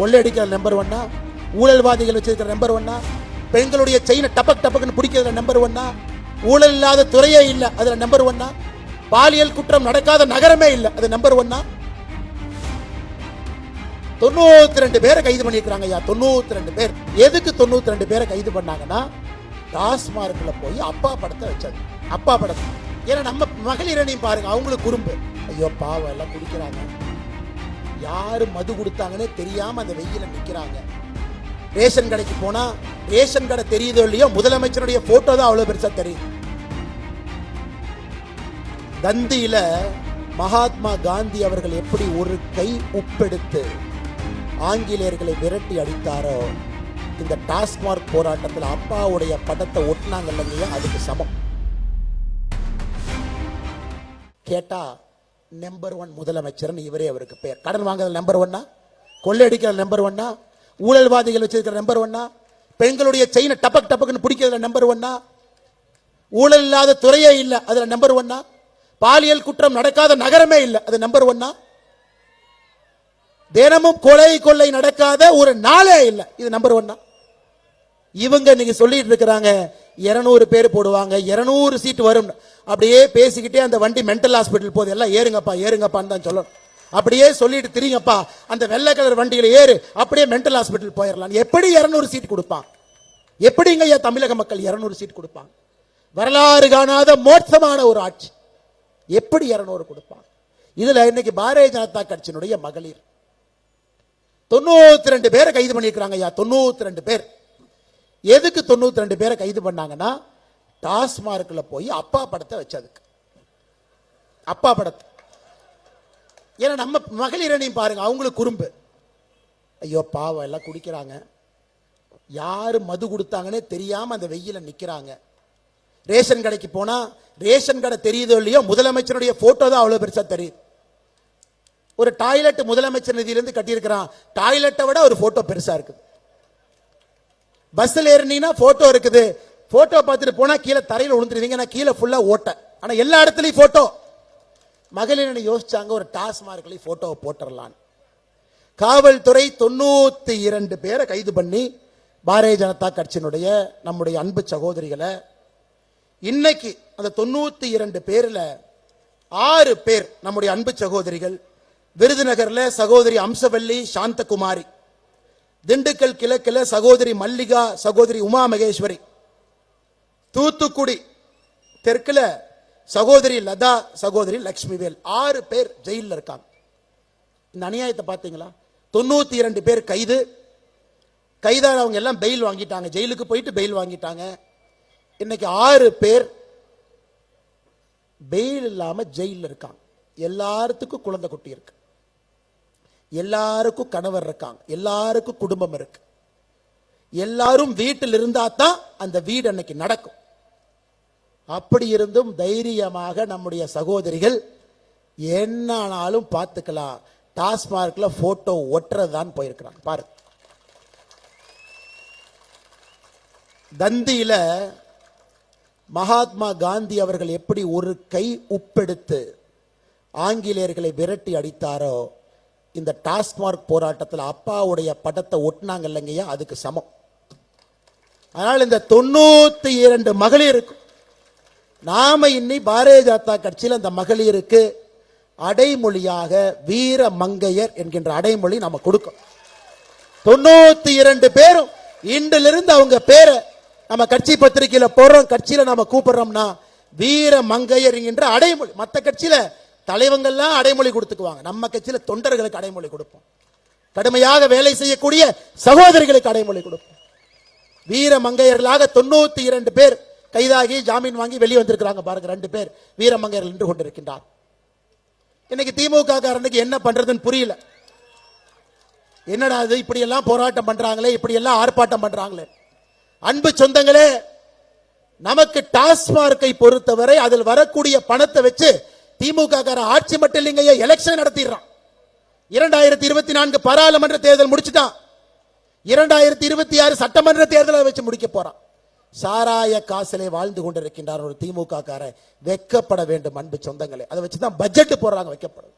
கொள்ளையடிக்கிற number ஒன்னா ஊழல்வாதிகள் வச்சிருக்கிற number ஒன்னா பெண்களுடைய செயினை டபக் டபக்குன்னு பிடிக்கிறதுல நம்பர் ஒன்னா ஊழல் இல்லாத துறையே இல்லை அதுல நம்பர் ஒன்னா பாலியல் குற்றம் நடக்காத நகரமே இல்லை அது நம்பர் ஒன்னா தொண்ணூத்தி ரெண்டு பேரை கைது பண்ணியிருக்கிறாங்க ஐயா தொண்ணூத்தி ரெண்டு பேர். எதுக்கு தொண்ணூத்தி ரெண்டு பேரை கைது பண்ணாங்கன்னா டாஸ்மார்க்ல போய் அப்பா படத்தை வச்சது அப்பா படத்தை ஏன்னா நம்ம மகளிரணையும் பாருங்க அவங்களுக்கு குறும்பு. ஐயோ பாவம் எல்லாம் குடிக்கிறாங்க. யாரு மது கொடுத்தாங்கன்னே தெரியாம அந்த வெயில நிக்கிறாங்க. ரேஷன் கடைக்கு போனா ரேஷன் கடை தெரியுதோ இல்லையோ முதலமைச்சருடைய போட்டோ தான் அவ்வளவு பெருசா தெரியும் தந்தியில மகாத்மா காந்தி அவர்கள் எப்படி ஒரு கை உப்பெடுத்து ஆங்கிலேயர்களை விரட்டி அடித்தாரோ இந்த டாஸ்மார்க் போராட்டத்தில் அப்பாவுடைய படத்தை ஒட்டினாங்க இல்லையா அதுக்கு சமம். கேட்டா நம்பர் ஒன் முதலமைச்சர்னு இவரே அவருக்கு பேர். கடன் வாங்குறது நம்பர் ஒன்னா கொள்ளையடிக்கிற நம்பர் ஒன்னா ஊழல்வாதிகள் வச்சிருக்கிற நம்பர் ஒன்னா பெண்களுடைய செயினை டபக் டபக்குன்னு பிடிக்கிறதுல நம்பர் ஒன்னா ஊழல் இல்லாத துறையே இல்லை அதுல நம்பர் ஒன்னா பாலியல் குற்றம் நடக்காத நகரமே இல்லை அது நம்பர் ஒன்னா தினமும் கொலை கொள்ளை நடக்காத ஒரு நாளே இல்லை இது நம்பர் ஒன்னா இவங்க இன்னைக்கு சொல்லிட்டு இருக்கிறாங்க இருநூறு பேர் போடுவாங்க இருநூறு சீட் வரும். அப்படியே பேசிக்கிட்டே அந்த வண்டி மென்டல் ஹாஸ்பிட்டல் போது எல்லாம் ஏறுங்கப்பா ஏறுங்கப்பான்னு தான் சொல்லணும். அப்படியே சொல்லிட்டு திரிங்கப்பா அந்த வெள்ளை கலர் வண்டியில் ஏறு அப்படியே மென்டல் ஹாஸ்பிட்டல் போயிடலாம் எப்படி இரநூறு சீட் கொடுப்பான்? எப்படிங்க ஐயா தமிழக மக்கள் இரநூறு சீட் கொடுப்பாங்க வரலாறு காணாத மோட்சமான ஒரு ஆட்சி. எப்படி இரநூறு கொடுப்பாங்க இதுல இன்னைக்கு பாரதிய ஜனதா கட்சியினுடைய மகளிர். தொண்ணூத்தி ரெண்டு பேரை கைது பண்ணியிருக்கிறாங்க ஐயா தொண்ணூத்தி ரெண்டு பேர். எதுக்கு தொண்ணூத்தி ரெண்டு பேரை கைது பண்ணாங்கன்னா டாஸ்மார்க்கில் போய் அப்பா படத்தை வச்சதுக்கு. அப்பா படத்தை. ஏன்னா நம்ம மகளிரணையும் பாருங்க அவங்களுக்கு குறும்பு. ஐயோ பாவம் எல்லாம் குடிக்கிறாங்க. யார் மது கொடுத்தாங்கன்னே தெரியாமல் அந்த வெயில நிற்கிறாங்க ரேஷன் கடைக்கு போனால் ரேஷன் கடை தெரியுதோ இல்லையோ முதலமைச்சருடைய ஃபோட்டோ தான் அவ்வளோ பெருசாக தெரியுது. ஒரு டாய்லெட் முதலமைச்சர் நிதியிலேருந்து கட்டியிருக்கிறான். டாய்லெட்டை விட ஒரு ஃபோட்டோ பெருசாக இருக்குது. பஸ்ஸில் ஏறினீங்கன்னா போட்டோ இருக்குது. போட்டோ பார்த்துட்டு போனா கீழே தரையில் விழுந்துருவீங்க நான் கீழே ஃபுல்லா ஓட்ட. ஆனா எல்லா இடத்துலயும் போட்டோ மகளிர் யோசிச்சாங்க ஒரு டாஸ்மார்க்லயும் போட்டோவை போட்டுடலான்னு காவல்துறை தொண்ணூத்தி இரண்டு பேரை கைது பண்ணி பாரதிய ஜனதா கட்சியினுடைய நம்முடைய அன்பு சகோதரிகளை இன்னைக்கு அந்த தொண்ணூத்தி இரண்டு பேர்ல ஆறு பேர் நம்முடைய அன்பு சகோதரிகள் விருதுநகர்ல சகோதரி அம்சவல்லி சாந்தகுமாரி திண்டுக்கல் கிழக்கில் சகோதரி மல்லிகா சகோதரி உமா மகேஸ்வரி. தூத்துக்குடி தெற்கில் சகோதரி லதா சகோதரி லக்ஷ்மிவேல். ஆறு பேர் ஜெயிலில் இருக்காங்க. இந்த அநியாயத்தை பார்த்தீங்களா? தொண்ணூத்தி இரண்டு பேர் கைது. கைதானவங்க எல்லாம் பெயில் வாங்கிட்டாங்க. ஜெயிலுக்கு போயிட்டு பெயில் வாங்கிட்டாங்க. இன்னைக்கு ஆறு பேர் பெயில் இல்லாம ஜெயிலில் இருக்காங்க. எல்லாத்துக்கும் குழந்தை குட்டி இருக்கு. எல்லாருக்கும் கணவர் இருக்காங்க. எல்லாருக்கும் குடும்பம் இருக்கு. எல்லாரும் வீட்டில் இருந்தா தான் அந்த வீடு அன்னைக்கு நடக்கும். அப்படி இருந்தும் தைரியமாக நம்முடைய சகோதரிகள் என்னானாலும் பார்த்துக்கலாம். டாஸ்மார்க்ல போட்டோ ஒட்டுறதுதான் போயிருக்கிறாங்க. பாரு. தந்தியில மகாத்மா காந்தி அவர்கள் எப்படி ஒரு கை உப்பெடுத்து ஆங்கிலேயர்களை விரட்டி அடித்தாரோ இந்த டாஸ்மார்க் போராட்டத்தில் அப்பாவுடைய படத்தை ஒட்டினாங்க இல்லைங்கய்யா அதுக்கு சமம். அதனால் இந்த தொண்ணூத்தி இரண்டு மகளிருக்கு நாம இன்னி பாரதிய ஜனதா கட்சியில் அந்த மகளிருக்கு அடைமொழியாக வீர மங்கையர் என்கின்ற அடைமொழி நம்ம கொடுக்கும். தொண்ணூத்தி இரண்டு பேரும் இன்றிலிருந்து அவங்க பேரை நம்ம கட்சி பத்திரிகையில போடுறோம் கட்சியில நம்ம கூப்பிடுறோம்னா வீர மங்கையர் என்கின்ற அடைமொழி. மற்ற கட்சியில தலைவங்கள்லாம் அடைமொழி கொடுத்துக்குவாங்க. நம்ம கட்சியில தொண்டர்களுக்கு அடைமொழி கொடுப்போம். கடுமையாக வேலை செய்யக்கூடிய சகோதரிகளுக்கு அடைமொழி கொடுப்போம். வீர மங்கையர்களாக தொண்ணூத்தி இரண்டு பேர் கைதாகி ஜாமீன் வாங்கி வெளியே வந்திருக்கிறாங்க பாருங்க ரெண்டு பேர் வீர மங்கையர்கள் நின்று கொண்டிருக்கின்றார். இன்னைக்கு திமுக காரனுக்கு என்ன பண்றதுன்னு புரியல. என்னடா இது இப்படி எல்லாம் போராட்டம் பண்றாங்களே இப்படி எல்லாம் ஆர்ப்பாட்டம் பண்றாங்களே. அன்பு சொந்தங்களே நமக்கு டாஸ்மார்க்கை பொறுத்தவரை அதில் வரக்கூடிய பணத்தை வச்சு திமுக கார ஆட்சி மட்டும் இல்லைங்க எலெக்ஷன் நடத்திடுறான்? இரண்டாயிரத்தி இருபத்தி நான்கு பாராளுமன்ற தேர்தல் முடிச்சுட்டான். இரண்டாயிரத்தி இருபத்தி ஆறு சட்டமன்ற தேர்தலை வச்சு முடிக்க போறான். சாராய காசிலே வாழ்ந்து கொண்டிருக்கின்றார் ஒரு திமுக வைக்கப்பட வெக்கப்பட வேண்டும் அன்பு சொந்தங்களே. அதை வச்சுதான் பட்ஜெட் போடுறாங்க வைக்கப்படும்